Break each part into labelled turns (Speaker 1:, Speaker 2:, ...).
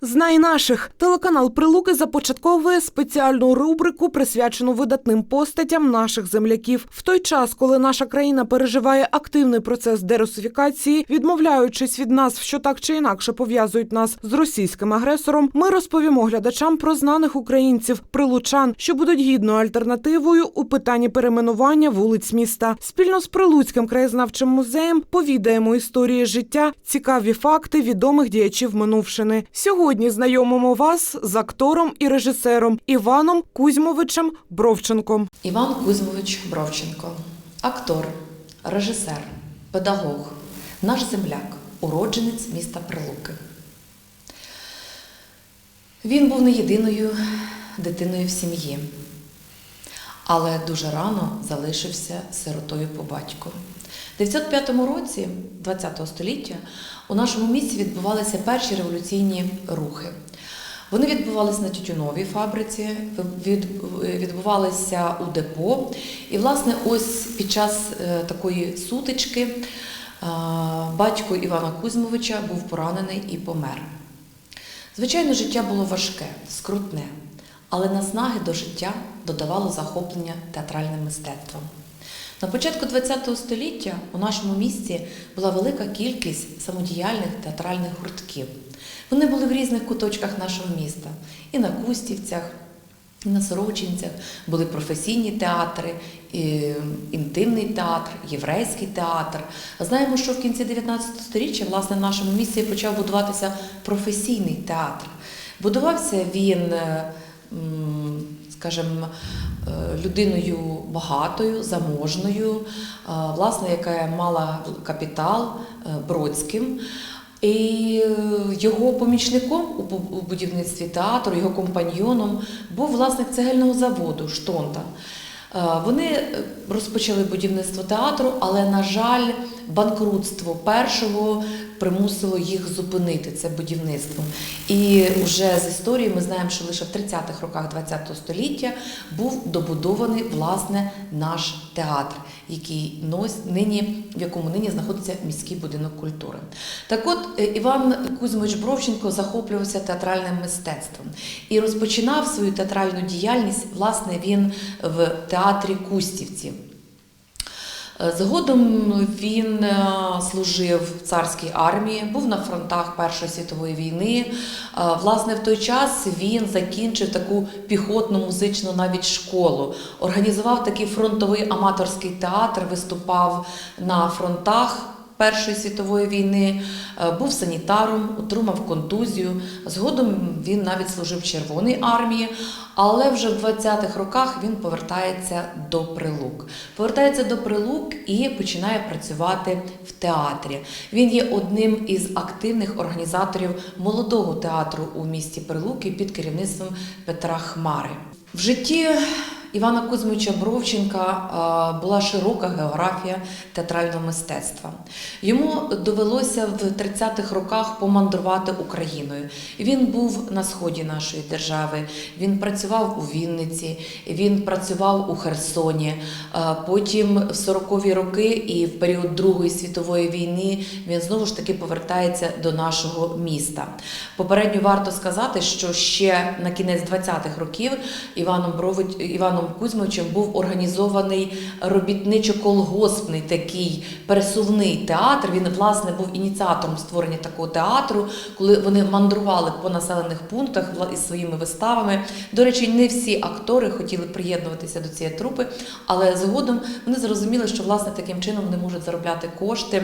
Speaker 1: Знай наших телеканал Прилуки започатковує спеціальну рубрику, присвячену видатним постатям наших земляків. В той час, коли наша країна переживає активний процес дерусифікації, відмовляючись від назв, що так чи інакше пов'язують нас з російським агресором, ми розповімо глядачам про знаних українців, прилучан, що будуть гідною альтернативою у питанні перейменування вулиць міста. Спільно з Прилуцьким краєзнавчим музеєм повідаємо історії життя, цікаві факти відомих діячів минувшини. Сьогодні знайомимо вас з актором і режисером Іваном Кузьмовичем Бровченком.
Speaker 2: Іван Кузьмович Бровченко, актор, режисер, педагог, наш земляк, уродженець міста Прилуки. Він був не єдиною дитиною в сім'ї, але дуже рано залишився сиротою по батьку. У 1905 році ХХ століття у нашому місті відбувалися перші революційні рухи. Вони відбувалися на тютюновій фабриці, відбувалися у депо. І, власне, ось під час е, такої сутички е, батько Івана Кузьмовича був поранений і помер. Звичайно, життя було важке, скрутне, але наснаги до життя додавало захоплення театральним мистецтвом. На початку ХХ століття у нашому місті була велика кількість самодіяльних театральних гуртків. Вони були в різних куточках нашого міста. І на Кустівцях, і на Сорочинцях були професійні театри, інтимний театр, єврейський театр. Знаємо, що в кінці 19 століття власне в нашому місті почав будуватися професійний театр. Будувався він, е, скажімо, людиною багатою, заможною, е, власне, яка мала капітал е, Бродським. І е, його помічником у будівництві театру, його компаньйоном був власник цегельного заводу Штонта. Е, Вони е, розпочали будівництво театру, але, на жаль, банкрутство першого примусило їх зупинити це будівництво. І вже з історії ми знаємо, що лише в 30-х роках ХХ століття був добудований власне наш театр, який нині, в якому нині знаходиться міський будинок культури. Так от е, Іван Кузьмович Бровченко захоплювався театральним мистецтвом і розпочинав свою театральну діяльність, власне, він в театрі Кустівці. Згодом він е, служив в царській армії, був на фронтах Першої світової війни. Е, Власне, в той час він закінчив таку піхотну музичну навіть школу, організував такий фронтовий аматорський театр, виступав на фронтах. Першої світової війни е, був санітаром, отримав контузію. Згодом він навіть служив в Червоній армії, але вже в 20-х роках він повертається до прилук. Повертається до прилук і починає працювати в театрі. Він є одним із активних організаторів молодого театру у місті Прилуки під керівництвом Петра Хмари. В житті Івана Кузьмича Бровченка е, була широка географія театрального мистецтва. Йому довелося в 30-х роках помандрувати Україною. Він був на сході нашої держави, він працював у Вінниці, він працював у Херсоні. Е, Потім в 40-ві роки і в період Другої світової війни він знову ж таки повертається до нашого міста. Попередньо варто сказати, що ще на кінець 20-х років Іваном Брович, Іваном Кузьмовичем був організований робітничо-колгоспний такий пересувний театр. Він власне був ініціатором створення такого театру, коли вони мандрували по населених пунктах із своїми виставами. До речі, не всі актори хотіли приєднуватися до цієї трупи, але згодом вони зрозуміли, що власне таким чином вони можуть заробляти кошти.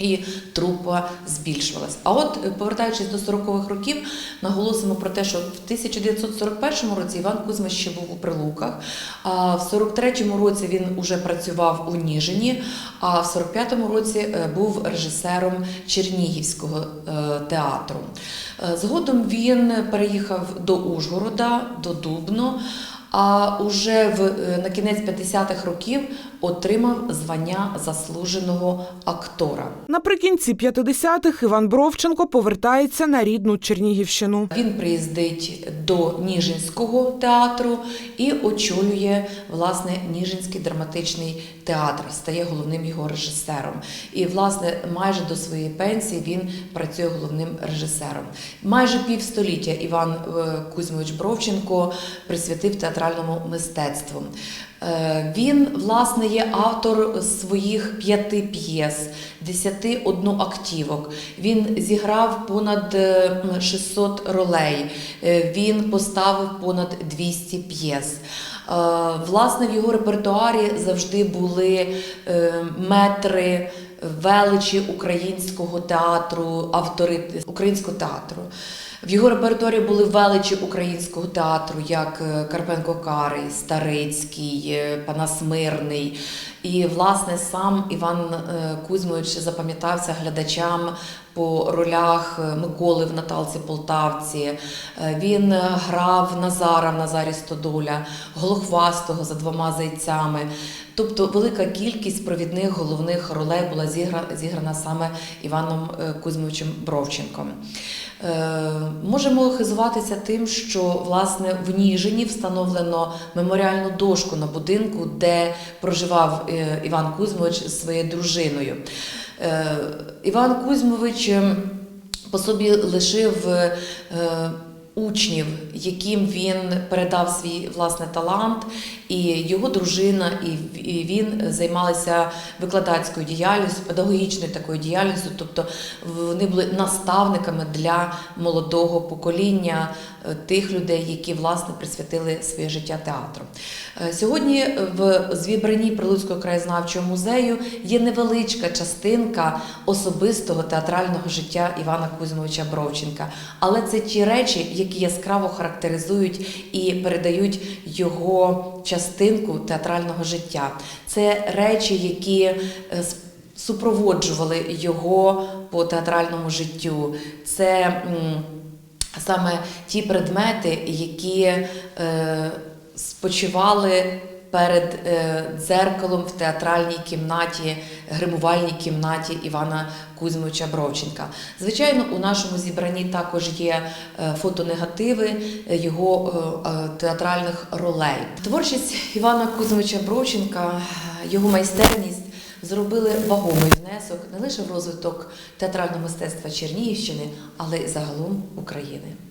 Speaker 2: І трупа збільшувалась. А от е, повертаючись до 40-х років, наголосимо про те, що в 1941 році Іван Кузьмич ще був у Прилуках, а в 43-му році він уже працював у Ніжині, а в 45-му році е, був режисером Чернігівського е, театру. Згодом він переїхав до Ужгорода, до Дубно. А уже в, е, на кінець 50-х років отримав звання заслуженого актора.
Speaker 1: Наприкінці 50-х Іван Бровченко повертається на рідну Чернігівщину.
Speaker 2: Він приїздить до Ніжинського театру і очолює власне Ніжинський драматичний театр, стає головним його режисером. І власне майже до своєї пенсії він працює головним режисером. Майже півстоліття Іван е, Кузьмович Бровченко присвятив театральному мистецтву. Е, Він, власне, є автор своїх п'яти п'єс, десяти одноактівок. Він зіграв понад е, 600 ролей. Е, Він поставив понад 200 п'єс. Е, Власне, в його репертуарі завжди були е, метри величі українського театру, автори українського театру. В його репертуарі були величі українського театру, як е, Карпенко Карий, Старицький, е, Панасмирний. І, власне, сам Іван е, Кузьмович запам'ятався глядачам по ролях е, Миколи в Наталці Полтавці. Е, Він е, грав Назара в Назарі Стодоля, Голохвастого за двома зайцями. Тобто велика кількість провідних головних ролей була зіграна саме Іваном Кузьмовичем Бровченком. Можемо хизуватися тим, що власне в Ніжині встановлено меморіальну дошку на будинку, де проживав Іван Кузьмович зі своєю дружиною. Е, Іван Кузьмович е, по собі лишив е, учнів, яким він передав свій власне талант, і його дружина, і, він займалися викладацькою діяльністю, педагогічною такою діяльністю, тобто вони були наставниками для молодого покоління е, тих людей, які власне присвятили своє життя театру. Е, Сьогодні в зібранні Прилуцького краєзнавчого музею є невеличка частинка особистого театрального життя Івана Кузьмовича Бровченка, але це ті речі, які яскраво характеризують і передають його частинку театрального життя. Це речі, які е, супроводжували його по театральному життю. Це саме ті предмети, які е, спочивали перед е, дзеркалом в театральній кімнаті, гримувальній кімнаті Івана Кузьмовича Бровченка. Звичайно, у нашому зібранні також є е, фотонегативи його е, театральних ролей. Творчість Івана Кузьмовича Бровченка, його майстерність зробили вагомий внесок не лише в розвиток театрального мистецтва Чернігівщини, але й загалом України.